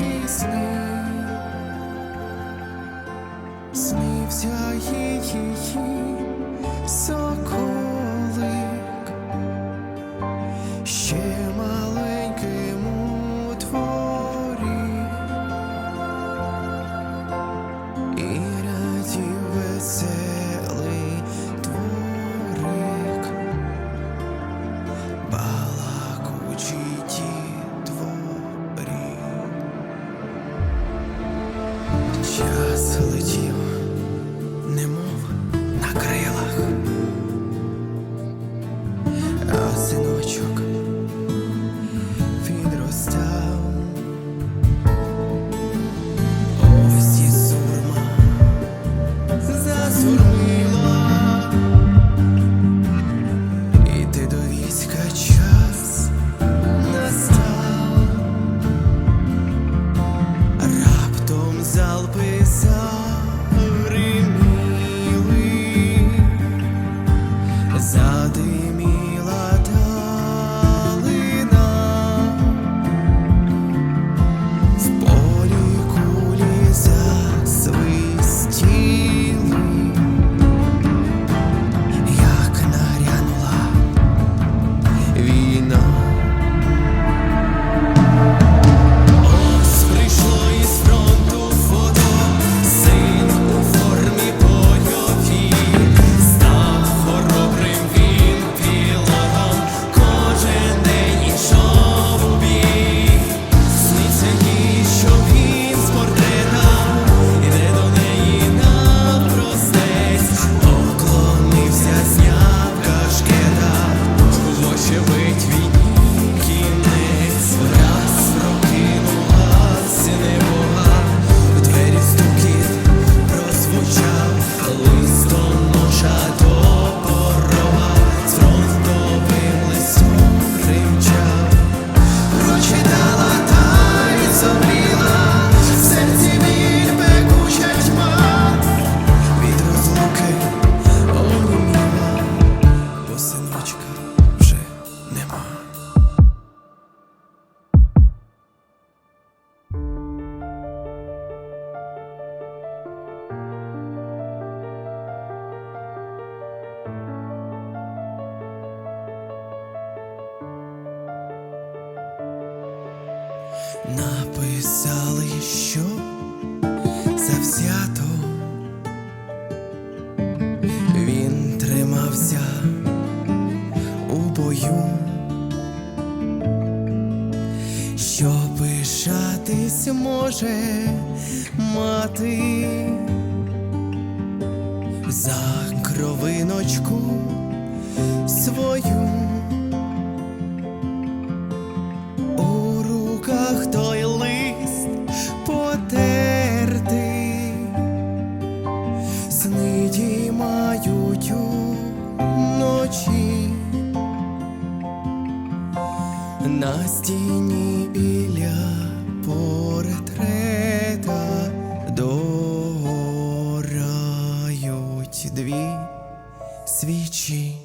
її сни, снився її сон. Час летів, немов написали, що завзято він тримався у бою, що пишатись може мати за кровиночку свою. Сни діймають ночі, на стіні біля портрета догорають дві свічі.